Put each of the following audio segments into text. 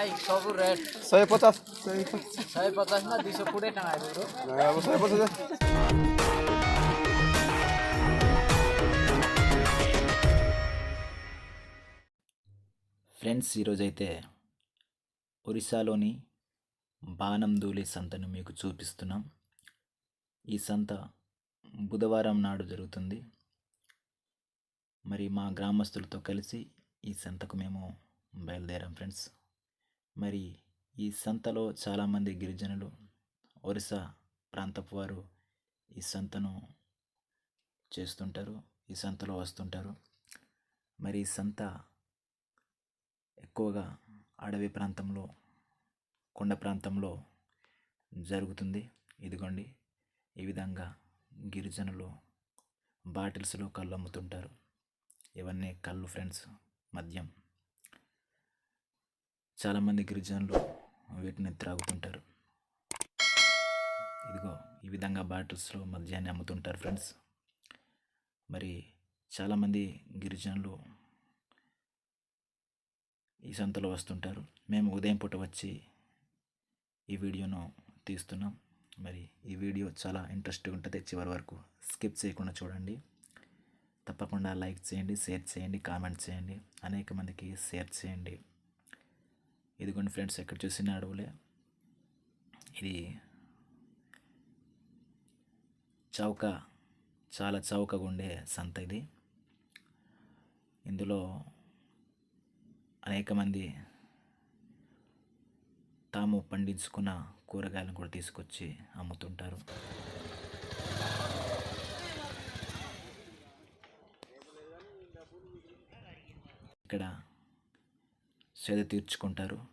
ଭାଇ ସବୁ ରେଟ୍ ଶହେ ପଚାଶ ଶହେ ପଚାଶ ଶହେ ପଚାଶ ନା ଦୁଇଶହ କୋଡ଼ିଏ ଟଙ୍କା ଏବେ ଶହେ ପଚାଶ ఫ్రెండ్స్ ఈరోజైతే ఒరిస్సాలోని బానందూలి సంతను మీకు చూపిస్తున్నాం ఈ సంత బుధవారం నాడు జరుగుతుంది మరి మా గ్రామస్తులతో కలిసి ఈ సంతకు మేము బయలుదేరాం ఫ్రెండ్స్ మరి ఈ సంతలో చాలామంది గిరిజనులు ఒరిస్సా ప్రాంతపు వారు ఈ సంతను చేస్తుంటారు ఈ సంతలో వస్తుంటారు. మరి ఈ సంత ఎక్కువగా అడవి ప్రాంతంలో కొండ ప్రాంతంలో జరుగుతుంది. ఇదిగోండి ఈ విధంగా గిరిజనులు బాటిల్స్లో కళ్ళు అమ్ముతుంటారు ఇవన్నీ కళ్ళు ఫ్రెండ్స్ మద్యం. చాలామంది గిరిజనులు వీటిని త్రాగుతుంటారు. ఇదిగో ఈ విధంగా బాటిల్స్లో మద్యాన్ని అమ్ముతుంటారు ఫ్రెండ్స్. మరి చాలామంది గిరిజనులు ఈ సంతలో వస్తుంటారు. మేము ఉదయం పూట వచ్చి ఈ వీడియోను తీస్తున్నాం. మరి ఈ వీడియో చాలా ఇంట్రెస్ట్గా ఉంటుంది. చివరి వరకు స్కిప్ చేయకుండా చూడండి. తప్పకుండా లైక్ చేయండి షేర్ చేయండి కామెంట్ చేయండి. అనేక మందికి షేర్ చేయండి. ఇదిగోండి ఫ్రెండ్స్ ఎక్కడ చూసిన అడవులే. ఇది చౌక చాలా చౌకగా ఉండే సంత ఇది. ఇందులో అనేక మంది తాము పండించుకున్న కూరగాయలను కూడా తీసుకొచ్చి అమ్ముతుంటారు. ఇక్కడ సేద తీర్చుకుంటారు.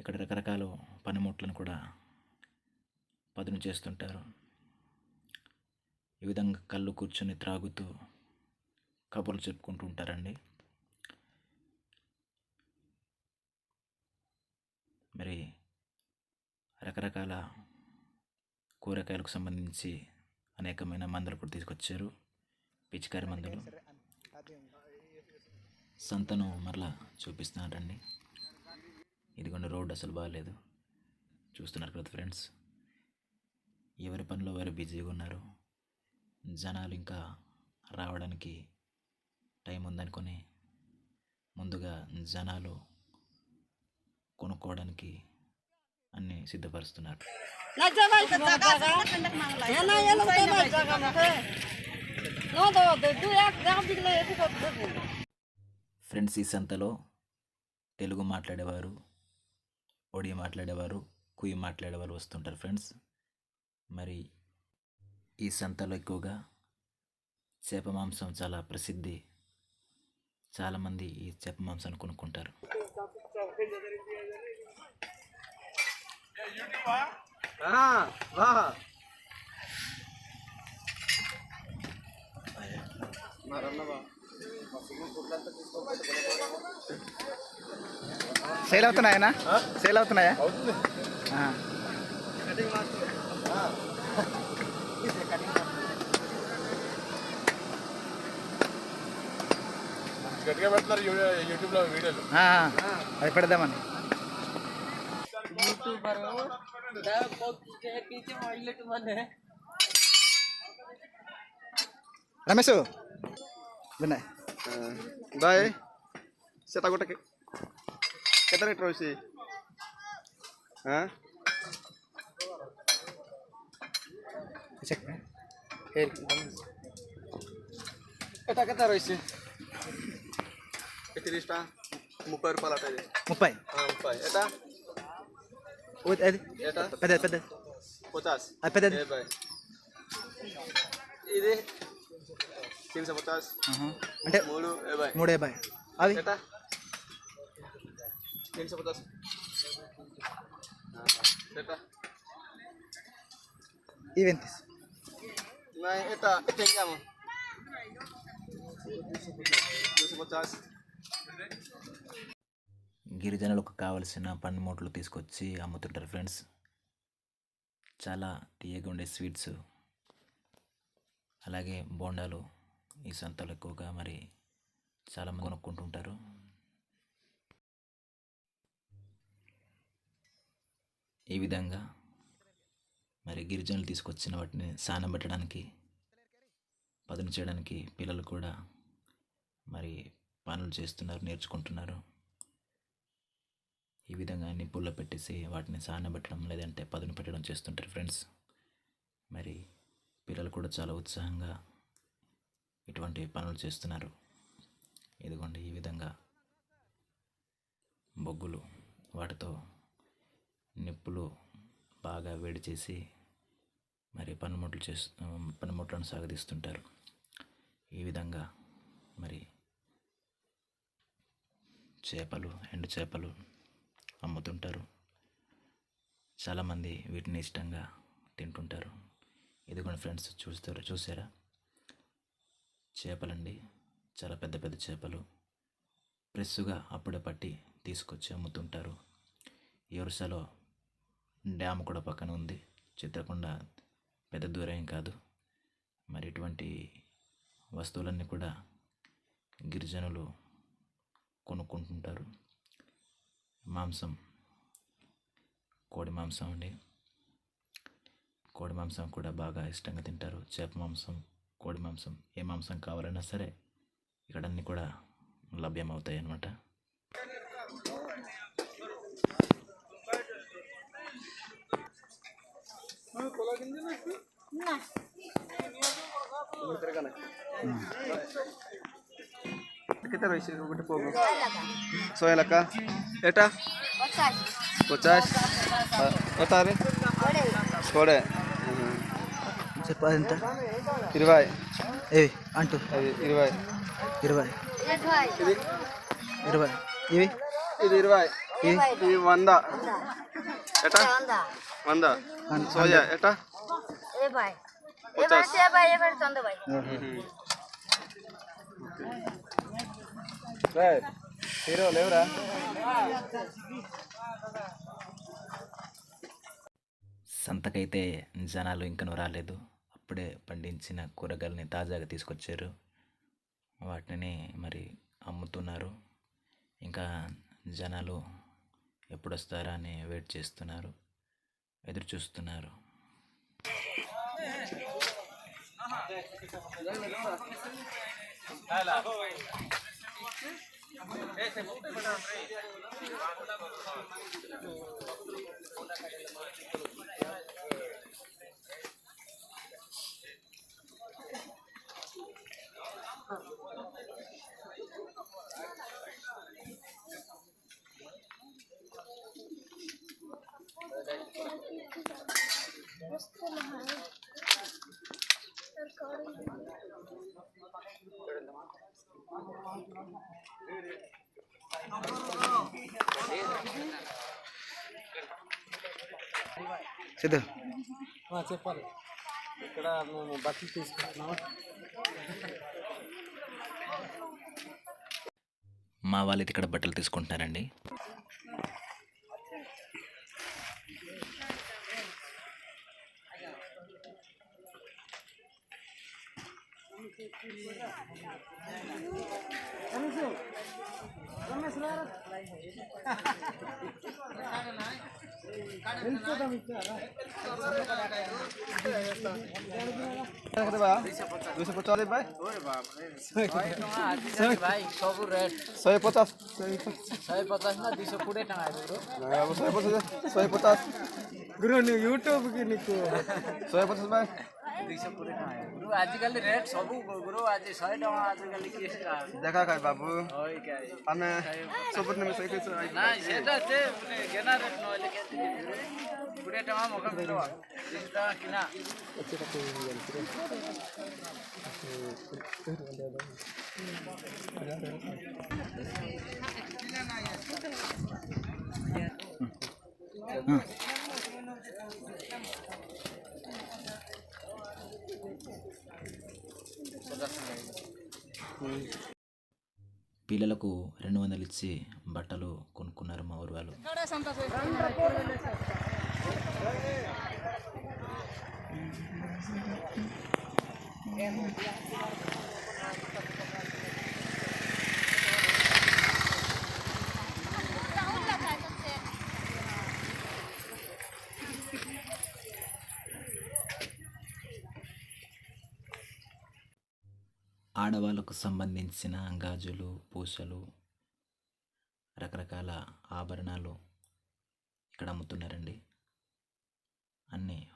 ఇక్కడ రకరకాల పనిముట్లను కూడా పదును చేస్తుంటారు. ఈ విధంగా కళ్ళు కూర్చొని త్రాగుతూ కబుర్లు చెప్పుకుంటూ ఉంటారండి. మరి రకరకాల కూరగాయలకు సంబంధించి అనేకమైన మందులు కూడా తీసుకొచ్చారు. పిచికారి మందులు. సంతను మరలా చూపిస్తున్నారండి ఇదిగోండి రోడ్డు అసలు బాగాలేదు చూస్తున్నారు కదా ఫ్రెండ్స్ ఎవరి పనిలో వారు బిజీగా ఉన్నారు జనాలు ఇంకా రావడానికి టైం ఉందనుకొని ముందుగా జనాలు కొనుక్కోవడానికి అన్ని సిద్ధపరుస్తున్నారు ఫ్రెండ్స్ ఈ సంతలో తెలుగు మాట్లాడేవారు ఒడియా మాట్లాడేవారు కుయి మాట్లాడేవారు వస్తుంటారు ఫ్రెండ్స్. మరి ఈ సంతలో ఎక్కువగా చేప మాంసం చాలా ప్రసిద్ధి. చాలామంది ఈ చేప మాంసాన్ని కొనుక్కుంటారు. సేల్ అవుతున్నాయనా సేల్ అవుతున్నాయా గట్టిగా పెడతారు యూట్యూబ్లో వీడియోలు. అది పెడదామని. YouTuber Ramesh. benar eh, baik, e, saya takut lagi kita lihat terus sih. Cek eh. eh, kita kita terus sih. Kita lihat mupai pala tadi mupai mupai kita Wood kita, pedet pedet, potas, ah, pedet, ya, ini పెద్దది పచాస్ అది పెద్దది డెబ్బై ఇది తినస పచాస్ ఆహా. అంటే మూడు యాభై మూడు యాభై అవి ఎటా తినస పచాస్ ఎటా ఇవి ఎంత नहीं एटा एटा क्या हम दो सौ पचास గిరిజనులకు కావలసిన పనిముట్లు తీసుకొచ్చి అమ్ముతుంటారు ఫ్రెండ్స్ చాలా తీయగా ఉండే స్వీట్స్ అలాగే బోండాలు ఈ సంతలు ఎక్కువగా మరి చాలా కొనుక్కుంటుంటారు. ఈ విధంగా మరి గిరిజనులు తీసుకొచ్చిన వాటిని స్నానం పెట్టడానికి పదును చేయడానికి పిల్లలు కూడా మరి పనులు చేస్తున్నారు నేర్చుకుంటున్నారు. ఈ విధంగా నిప్పుల్లో పెట్టేసి వాటిని సానబెట్టడం లేదంటే పదును పెట్టడం చేస్తుంటారు ఫ్రెండ్స్. మరి పిల్లలు కూడా చాలా ఉత్సాహంగా ఇటువంటి పనులు చేస్తున్నారు. ఇదిగోండి ఈ విధంగా బొగ్గులు వాటితో నిప్పులు బాగా వేడి చేసి మరి పనిముట్లు చేస్తూ పనిముట్లను సాగదీస్తుంటారు. ఈ విధంగా మరి చేపలు ఎండు చేపలు అమ్ముతుంటారు. చాలామంది వీటిని ఇష్టంగా తింటుంటారు. ఇదిగోండి ఫ్రెండ్స్ చూస్తారు చూసారా? చేపలండి. చాలా పెద్ద పెద్ద చేపలు. ఫ్రెష్గా అప్పుడే పట్టి తీసుకొచ్చి అమ్ముతుంటారు. ఈ వరుసలో డ్యామ్ కూడా పక్కన ఉంది. చిత్రకొండ పెద్ద దూరం ఏం కాదు. మరి ఇటువంటి వస్తువులన్నీ కూడా గిరిజనులు కొనుక్కుంటుంటారు. మాంసం. కోడి మాంసం అండి. కోడి మాంసం కూడా బాగా ఇష్టంగా తింటారు. చేప మాంసం కోడి మాంసం ఏ మాంసం కావాలన్నా సరే ఇక్కడ అన్నీ కూడా లభ్యమవుతాయి అన్నమాట సోయలక్క রয়েছে গোটে পোগ শহে చెప్పు అదెంత ఇరవై. ఏవి అంటూ. ఇరవై. ఇరవై. ఇది ఇరవై. ఇవి? ఇది ఇరవై. ఇది వంద. ఎటా వంద. సోయా ఎటా హీరో లేవురా? సంతకైతే జనాలు ఇంకనూ రాలేదు. అప్పుడే పండించిన కూరగాయలని తాజాగా తీసుకొచ్చారు. వాటిని మరి అమ్ముతున్నారు. ఇంకా జనాలు ఎప్పుడు వస్తారా అని వెయిట్ చేస్తున్నారు. ఎదురు చూస్తున్నారు. సిద్ధు. చెప్పాలి. ఇక్కడ మేము బట్టలు తీసుకుంటున్నాం. మా వాళ్ళు ఇక్కడ బట్టలు తీసుకుంటున్నారండి. ଶହେ ପଚାଶ ଶହେ ପଚାଶ ନା ଦୁଇଶହ କୋଡ଼ିଏ ଟଙ୍କା ଏବେ ଶହେ ପଚାଶ ଶହେ ପଚାଶ ଗୁରୁ ୟୁଟ୍ୟୁବ୍ నీకు ଶହେ ପଚାଶ ଭାଇ ଦୁଇଶହ କୋଡ଼ିଏ ଟଙ୍କା ଗୁରୁ ଆଜିକାଲି ରେଟ୍ ସବୁ ଗୁରୁ ଆଜି ଶହେ ଟଙ୍କା ଆଜିକାଲି କିଏ ଦେଖା ଖାଇ ବାବୁ ହଇ କାଇ ଆମେ ସବୁ ନେବେ ଶହେ ଶହେ ନାଇଁ ସେଟା ସେ ମାନେ ଗେନା ରେଟ୍ ନହେଲେ କେମିତି କୋଡ଼ିଏ ଟଙ୍କା ମକା ମିଳିବ ତିରିଶ ଟଙ୍କା କିଣା పిల్లలకు రెండు వందలు ఇచ్చి బట్టలు కొనుక్కున్నారు మా ఊరు వాళ్ళు. ఆడవాళ్ళకు సంబంధించిన గాజులు పూసలు రకరకాల ఆభరణాలు ఇక్కడ అమ్ముతున్నారండి. అన్నీ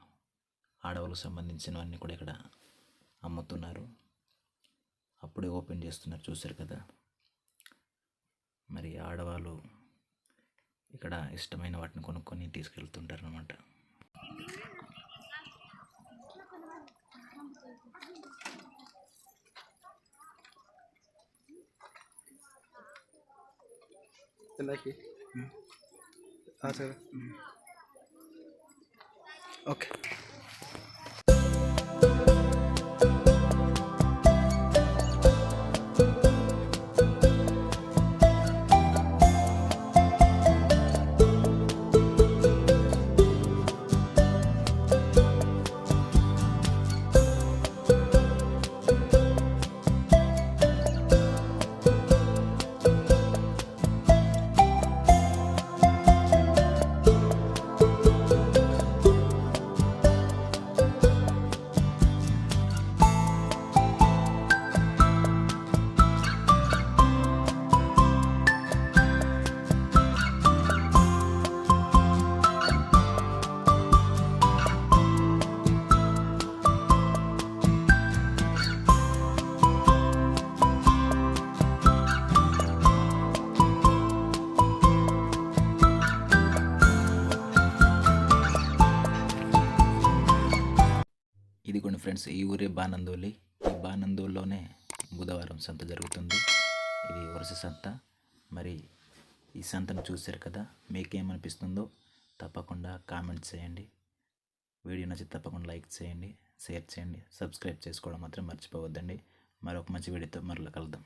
ఆడవాళ్ళకు సంబంధించినవన్నీ కూడా ఇక్కడ అమ్ముతున్నారు. అప్పుడే ఓపెన్ చేస్తున్నారు చూశారు కదా. మరి ఆడవాళ్ళు ఇక్కడ ఇష్టమైన వాటిని కొనుక్కొని తీసుకెళ్తుంటారు అనమాట ఇందాకి సరే ఓకే ఇది ఇదిగోండి ఫ్రెండ్స్ ఈ ఊరే బానందోలి. ఈ బానందోల్లోనే బుధవారం సంత జరుగుతుంది. ఇది వరుస సంత. మరి ఈ సంతను చూశారు కదా మీకేమనిపిస్తుందో తప్పకుండా కామెంట్ చేయండి. వీడియో నచ్చి తప్పకుండా లైక్ చేయండి షేర్ చేయండి సబ్స్క్రైబ్ చేసుకోవడం మాత్రం మర్చిపోవద్దండి. మరొక మంచి వీడియోతో మరలా కలుద్దాం.